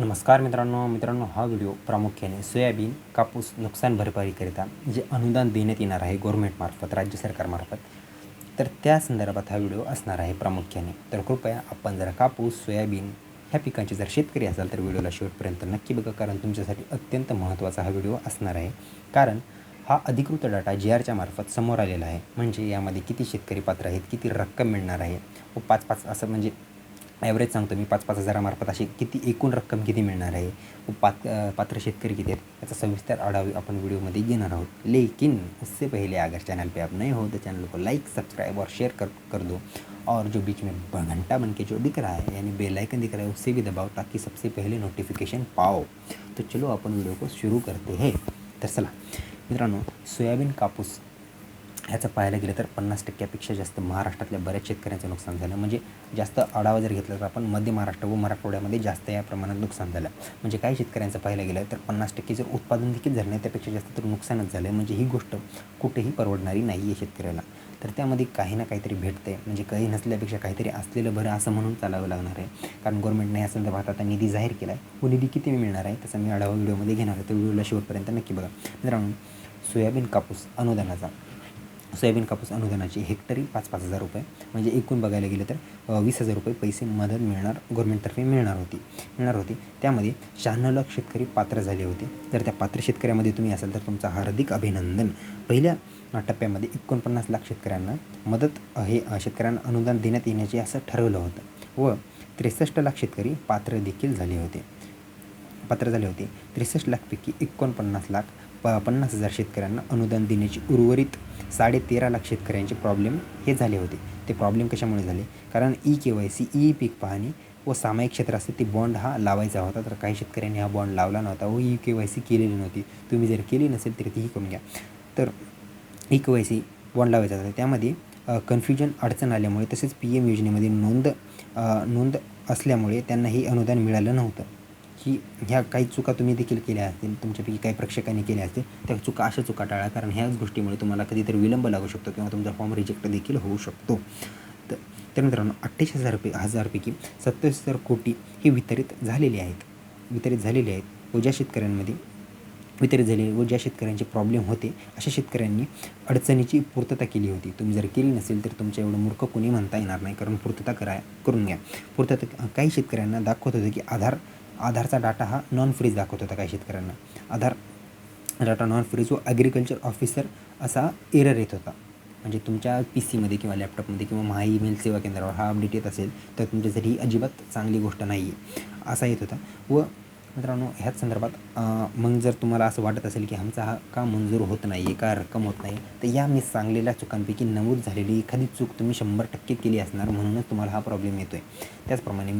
नमस्कार मित्रांनो मित्रांनो हा व्हिडिओ प्रामुख्याने सोयाबीन कापूस नुकसान भरपाईकरिता जे अनुदान देण्यात येणार आहे गव्हर्मेंटमार्फत राज्य सरकारमार्फत तर त्या संदर्भात हा व्हिडिओ असणार आहे प्रामुख्याने. तर कृपया आपण जर कापूस सोयाबीन ह्या पिकांचे जर शेतकरी असाल तर व्हिडिओला शेवटपर्यंत नक्की बघा कारण तुमच्यासाठी अत्यंत महत्त्वाचा हा व्हिडिओ असणार आहे. कारण हा अधिकृत डाटा जी आरच्या मार्फत समोर आलेला आहे. म्हणजे यामध्ये किती शेतकरी पात्र आहेत किती रक्कम मिळणार आहे? व पाच पाच असं म्हणजे ॲव्हरेज सांगतो मी पाच पाच हजारामार्फत अशी किती एकूण रक्कम किती मिळणार आहे व पात पात्र शेतकरी किती आहेत याचा सविस्तर आढावा आपण व्हिडिओमध्ये घेणार आहोत. लेकिन उससे पहले अगर चैनल पे आप नए हो तो चैनल को लाइक सब्सक्राइब और शेयर कर कर दो. और जो बीच में घंटा बन के जो दिख रहा है यानी बेल आइकन दिख रहा है उससे भी दबाओ ताकि सबसे पहले नोटिफिकेशन पाओ. तो चलो आपण व्हिडिओ को शुरू करते हैं. तर चला मित्रांनो सोयाबीन कापूस ह्याचं पाहायला गेलं तर पन्नास टक्क्यापेक्षा जास्त महाराष्ट्रातल्या बऱ्याच शेतकऱ्यांचं नुकसान झालं. म्हणजे जास्त आढावा जर घेतला तर आपण मध्य महाराष्ट्र व मराठवाड्यामध्ये जास्त या प्रमाणात नुकसान झालं. म्हणजे काही शेतकऱ्यांचं पाहायला गेलं तर पन्नास टक्के जर उत्पादन देखील झालं नाही त्यापेक्षा जास्त तर नुकसानच झालं. म्हणजे ही गोष्ट कुठेही परवडणारी नाही आहे शेतकऱ्याला. तर त्यामध्ये काही ना काहीतरी भेटतं आहे म्हणजे काही नसल्यापेक्षा काहीतरी असलेलं बरं असं म्हणून चालावं लागणार आहे. कारण गव्हर्नमेंटने या संदर्भात आता निधी जाहीर केला आहे व निधी किती मिळणार आहे? त्याचा मी आढावा व्हिडिओमध्ये घेणार आहे. तर व्हिडिओला शेवटपर्यंत नक्की बघा. मित्रांनो सोयाबीन कापूस अनुदानाचा. सोयाबीन कापूस अनुदानाची हेक्टरी पाच पाच हजार रुपये. म्हणजे एकूण बघायला गेलं तर वीस हजार रुपये पैसे मदत मिळणार गव्हर्मेंटतर्फे मिळणार होती. मिळणार होती. त्यामध्ये शहाण्णव लाख शेतकरी पात्र झाले होते. तर त्या पात्र शेतकऱ्यामध्ये तुम्ही असाल तर तुमचं हार्दिक अभिनंदन. पहिल्या टप्प्यामध्ये एकोणपन्नास लाख शेतकऱ्यांना मदत हे शेतकऱ्यांना अनुदान देण्यात येण्याचे असं ठरवलं होतं. व त्रेसष्ट लाख शेतकरी पात्र देखील झाले होते. पात्र झाले होते. त्रेसष्ट लाखपैकी एकोणपन्नास लाख प पन्नास हजार शेतकऱ्यांना अनुदान देण्याची उर्वरित साडे तेरा लाख शेतकऱ्यांचे प्रॉब्लेम हे झाले होते. ते प्रॉब्लेम कशामुळे झाले? कारण E K Y C E पीक पाहणी व सामायिक क्षेत्र असते ते बॉन्ड हा लावायचा होता. तर काही शेतकऱ्यांनी हा बॉन्ड लावला नव्हता व ई के वाय सी केलेली नव्हती. तुम्ही जर केली नसेल तर तीही करून घ्या. तर E K Y C bond लावायचा होता. त्यामध्ये कन्फ्युजन अडचण आल्यामुळे तसेच पी एम योजनेमध्ये नोंद नोंद असल्यामुळे त्यांना हे अनुदान मिळालं नव्हतं. की ह्या काही चुका तुम्ही देखील केल्या असतील तुमच्यापैकी काही प्रेक्षकांनी केल्या असतील त्या चुका अशा चुका टाळा कारण ह्याच गोष्टीमुळे तुम्हाला कधीतरी विलंब लागू शकतो किंवा तुमचा फॉर्म रिजेक्ट देखील होऊ शकतो. तर मित्रांनो अठ्ठेचाळीस हजार रुपये हजारपैकी सत्तावीस हजार कोटी हे वितरित झालेले आहेत. वितरित झालेले आहेत. व ज्या शेतकऱ्यांमध्ये वितरित झाले व ज्या शेतकऱ्यांचे प्रॉब्लेम होते अशा शेतकऱ्यांनी अडचणीची पूर्तता केली होती. तुम्ही जर केली नसेल तर तुमच्या एवढं मूर्ख कोणी म्हणता येणार नाही. कारण पूर्तता करा करून घ्या. पूर्तता काही शेतकऱ्यांना दाखवत होतं की आधार आधारचा डाटा हा नॉन फ्रीज दाखवत होता काही शेतकऱ्यांना. आधार डाटा नॉन फ्रीज व ॲग्रिकल्चर ऑफिसर असा एरर येत होता. म्हणजे तुमच्या पी सीमध्ये किंवा लॅपटॉपमध्ये किंवा महा ईमेल सेवा केंद्रावर हा अपडेट येत असेल तर तुमच्यासाठी ही अजिबात चांगली गोष्ट नाही आहे असा येत होता. व मित्रांनो ह्याच संदर्भात मग जर तुम्हाला असं वाटत असेल की आमचा हा का मंजूर होत नाही आहे का रक्कम होत नाही तर या मी सांगलेल्या चुकांपैकी नमूद झालेली एखादी चूक तुम्ही शंभर टक्के केली असणार म्हणूनच तुम्हाला हा प्रॉब्लेम येतो आहे त्याचप्रमाणे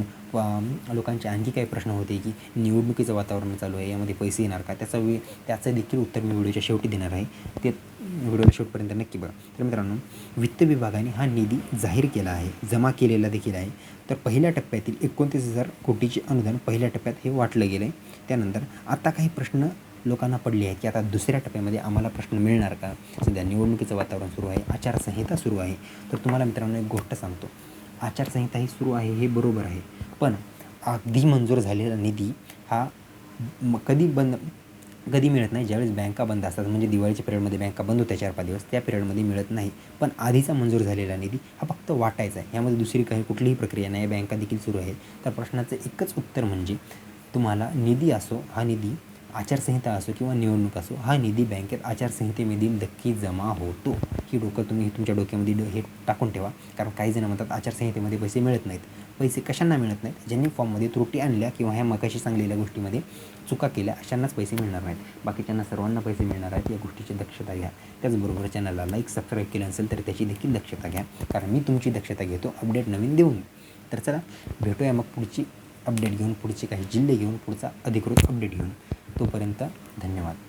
लोकांचे आणखी काही प्रश्न होते की निवडणुकीचं वातावरण चालू आहे यामध्ये पैसे येणार का? त्याचा वे त्याचं देखील उत्तर मी व्हिडिओच्या शेवटी देणार आहे. ते व्हिडिओला शेवटपर्यंत नक्की बघा. तर मित्रांनो वित्त विभागाने हा निधी जाहीर केला आहे जमा केलेला देखील आहे. तर पहिल्या टप्प्यातील एकोणतीस हजार कोटीचे अनुदान पहिल्या टप्प्यात हे वाटलं गेलं आहे त्यानंतर आता काही प्रश्न लोकांना पडले आहेत की आता दुसऱ्या टप्प्यामध्ये आम्हाला प्रश्न मिळणार का? सध्या निवडणुकीचं वातावरण सुरू आहे आचारसंहिता सुरू आहे. तर तुम्हाला मित्रांनो एक गोष्ट सांगतो. आचारसंहिता ही सुरू आहे हे बरोबर आहे. पण अगदी मंजूर झालेला निधी हा म- कधी बंद कधी मिळत नाही. ज्यावेळेस बँका बंद असतात म्हणजे दिवाळीच्या पिरियडमध्ये बँका बंद होत्या चार पाच दिवस त्या पिरियडमध्ये मिळत नाही. पण आधीचा मंजूर झालेला निधी हा फक्त वाटायचा आहे. यामध्ये दुसरी काही कुठलीही प्रक्रिया नाही. बँका देखील सुरू आहेत. तर प्रश्नाचं एकच उत्तर म्हणजे तुम्हाला निधी असो हा निधी आचारसंहिता असो किंवा निवडणूक असो हा निधी बँकेत आचारसंहितेमध्ये नक्की जमा होतो. ही डोकं तुम्ही तुमच्या डोक्यामध्ये ड- हे टाकून ठेवा. कारण काही जण म्हणतात आचारसंहितेमध्ये पैसे मिळत नाहीत. पैसे कशांना मिळत नाहीत? ज्यांनी फॉर्ममध्ये त्रुटी आणल्या किंवा ह्या मकाशी सांगलेल्या गोष्टीमध्ये चुका केल्या अशांनाच पैसे मिळणार नाहीत. बाकीच्यांना सर्वांना पैसे मिळणार आहेत या गोष्टीची दक्षता घ्या. त्याचबरोबर चॅनलला लाईक सबस्क्राईब केलं असेल तर त्याची देखील दक्षता घ्या. कारण मी तुमची दक्षता घेतो अपडेट नवीन देऊन. तर चला भेटूया मग पुढची अपडेट घेऊन पुढचे काही जिल्हे घेऊन पुढचा अधिकृत अपडेट घेऊन. तोपर्यंत धन्यवाद.